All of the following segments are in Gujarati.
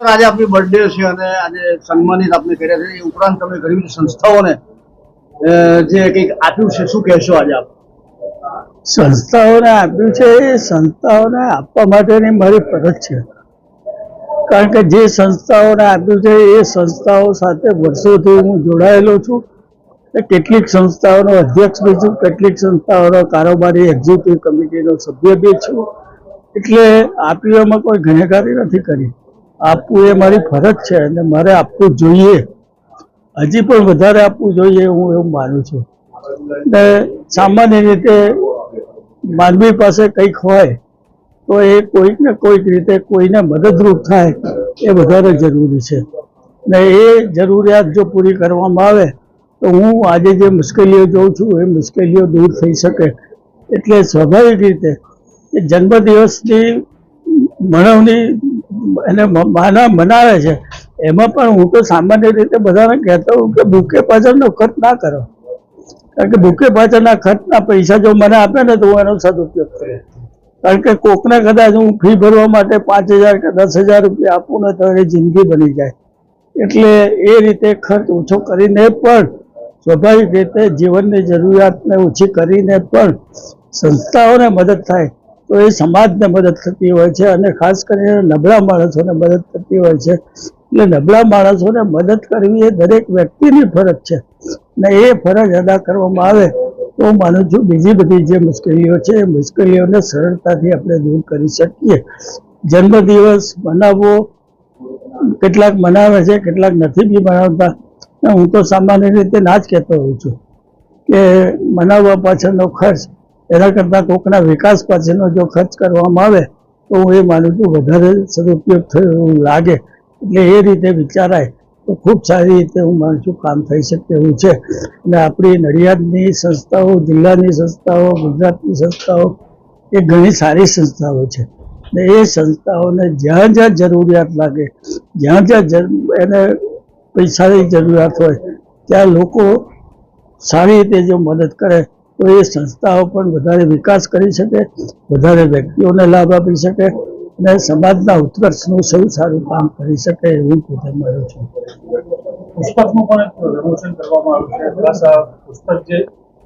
આજે આપની બર્થડે છે અને આજે સન્માનિત આપને કર્યા છે. એ ઉપરાંત તમે ઘણી બધી સંસ્થાઓને જે કંઈક આપ્યું છે, શું કહેશો આજે આપ? સંસ્થાઓને આપ્યું છે, એ સંસ્થાઓને આપવા માટેની મારી ફરજ છે. કારણ કે જે સંસ્થાઓને આપ્યું છે, એ સંસ્થાઓ સાથે વર્ષોથી હું જોડાયેલો છું. કેટલીક સંસ્થાઓનો અધ્યક્ષ બી છું, કેટલીક સંસ્થાઓનો કારોબારી એક્ઝિક્યુટિવ કમિટીનો સભ્ય બી છું. એટલે આપીઓમાં કોઈ ગુનેગારી નથી કરી. આપવું એ મારી ફરજ છે અને મારે આપવું જોઈએ. હજી પણ વધારે આપવું જોઈએ હું એવું માનું છું. ને સામાન્ય રીતે માનવી પાસે કંઈક હોય, તો એ કોઈક ને કોઈક રીતે કોઈને મદદરૂપ થાય એ વધારે જરૂરી છે. ને એ જરૂરિયાત જો પૂરી કરવામાં આવે, તો હું આજે જે મુશ્કેલીઓ જોઉં છું, એ મુશ્કેલીઓ દૂર થઈ શકે. એટલે સ્વાભાવિક રીતે જન્મદિવસની મણવણી એને માના, મનાવે છે. એમાં પણ હું તો સામાન્ય રીતે બધાને કહેતો હોઉં કે ભૂકે પાછળનો ખર્ચ ના કરો. કારણ કે ભૂકે પાછળના ખર્ચના પૈસા જો મને આપે ને તો હું એનો સદુપયોગ કરું. કારણ કે કોકને કદાચ હું ફી ભરવા માટે પાંચ હજાર કે દસ હજાર રૂપિયા આપું ને તો એ જિંદગી બની જાય. એટલે એ રીતે ખર્ચ ઓછો કરીને પણ સ્વાભાવિક રીતે જીવનની જરૂરિયાતને ઓછી કરીને પણ સંસ્થાઓને મદદ થાય. તો એ સમાજને મદદ થતી હોય છે અને ખાસ કરીને નબળા માણસોને મદદ થતી હોય છે. એટલે નબળા માણસોને મદદ કરવી એ દરેક વ્યક્તિની ફરજ છે. ને એ ફરજ અદા કરવામાં આવે તો હું માનું છું બીજી બધી જે મુશ્કેલીઓ છે એ મુશ્કેલીઓને સરળતાથી આપણે દૂર કરી શકીએ. જન્મદિવસ મનાવવો, કેટલાક મનાવે છે, કેટલાક નથી બી મનાવતા. હું તો સામાન્ય રીતે ના જ કહેતો હોઉં છું કે મનાવવા પાછળનો ખર્ચ એના કરતાં કોકના વિકાસ પાછળનો જો ખર્ચ કરવામાં આવે, તો હું એ માનું છું વધારે સદુપયોગ થયો એવું લાગે. એટલે એ રીતે વિચારાય, તો ખૂબ સારી રીતે હું માનું છું કામ થઈ શકે એવું છે. અને આપણી નડિયાદની સંસ્થાઓ, જિલ્લાની સંસ્થાઓ, ગુજરાતની સંસ્થાઓ, એ ઘણી સારી સંસ્થાઓ છે. ને એ સંસ્થાઓને જ્યાં જ્યાં જરૂરિયાત લાગે, જ્યાં જ્યાં એને પૈસાની જરૂરિયાત હોય, ત્યાં લોકો સારી રીતે જો મદદ કરે તો એ સંસ્થાઓ પણ વધારે વિકાસ કરી શકે વધારે વ્યક્તિઓને લાભ આપી શકે અને સમાજના ઉત્કર્ષનું સૌ સારું કામ કરી શકે એવું પોતે મળ્યું છે. પુસ્તકનું પણ વિમોચન કરવામાં આવ્યું છે. ખાસ આ પુસ્તક જે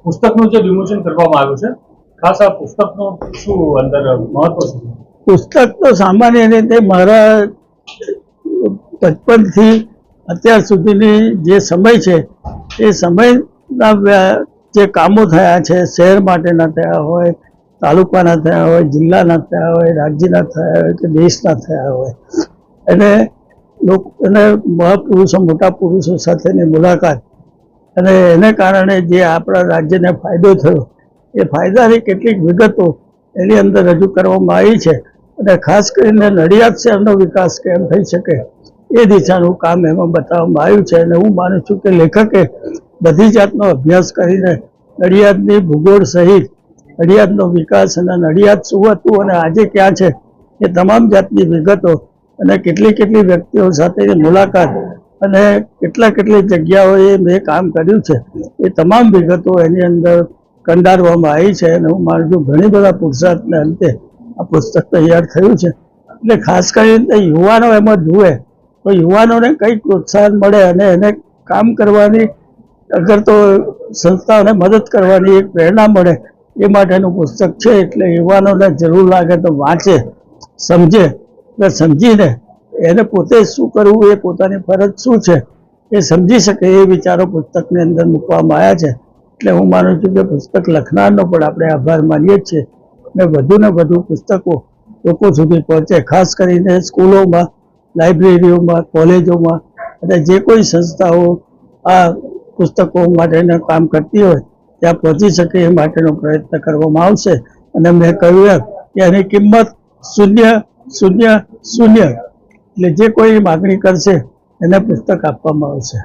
પુસ્તકનું જે વિમોચન કરવામાં આવ્યું છે ખાસ આ પુસ્તકનું શું અંદર મહત્વ છે? પુસ્તક તો સામાન્ય રીતે મારા બચપનથી અત્યાર સુધીની જે સમય છે એ સમયના જે કામો થયા છે, શહેર માટેના થયા હોય, તાલુકાના થયા હોય, જિલ્લાના થયા હોય, રાજ્યના થયા હોય કે દેશના થયા હોય. અને લોકો એને મહાપુરુષો, મોટા પુરુષો સાથેની મુલાકાત. અને એને કારણે જે આપણા રાજ્યને ફાયદો થયો, એ ફાયદાની કેટલીક વિગતો એની અંદર રજૂ કરવામાં આવી છે. અને ખાસ કરીને નડિયાદ શહેરનો વિકાસ કેમ થઈ શકે, એ દિશાનું કામ એમાં બતાવવામાં આવ્યું છે. અને હું માનું છું કે લેખકે બધી જાતનો અભ્યાસ કરીને નડિયાદની ભૂગોળ સહિત નડિયાદનો વિકાસ અને નડિયાદ શું હતું અને આજે ક્યાં છે એ તમામ જાતની વિગતો અને કેટલી કેટલી વ્યક્તિઓ સાથેની મુલાકાત અને કેટલા કેટલી જગ્યાઓએ મેં કામ કર્યું છે એ તમામ વિગતો એની અંદર કંડારવામાં આવી છે અને હું માનું છું ઘણી બધા પુરુષાર્થને અંતે આ પુસ્તક તૈયાર થયું છે. એટલે ખાસ કરીને યુવાનો એમાં જુએ તો યુવાનોને કંઈક પ્રોત્સાહન મળે અને એને કામ કરવાની અગર તો સંસ્થાઓને મદદ કરવાની એક પ્રેરણા મળે, એ માટેનું પુસ્તક છે, એટલે યુવાનોને જરૂર લાગે તો વાંચે, સમજે એટલે સમજીને એને પોતે શું કરવું, એ પોતાની ફરજ શું છે, એ સમજી શકે એ વિચારો પુસ્તકની અંદર મૂકવામાં આવ્યા છે. એટલે હું માનું છું કે પુસ્તક લખનારનો પણ આપણે આભાર માનીએ છીએ અને વધુ ને વધુ પુસ્તકો લોકો સુધી પહોંચે, ખાસ કરીને સ્કૂલોમાં, લાઇબ્રેરીઓમાં, કોલેજોમાં, અને જે કોઈ સંસ્થાઓ આ પુસ્તકો માટેના કામ કરતી હોય, ત્યાં પહોંચી શકે એ માટેનો પ્રયત્ન કરવામાં આવશે. અને મેં કહ્યું એમ કે એની કિંમત શૂન્ય શૂન્ય શૂન્ય. એટલે જે કોઈ માગણી કરશે, એને પુસ્તક આપવામાં આવશે.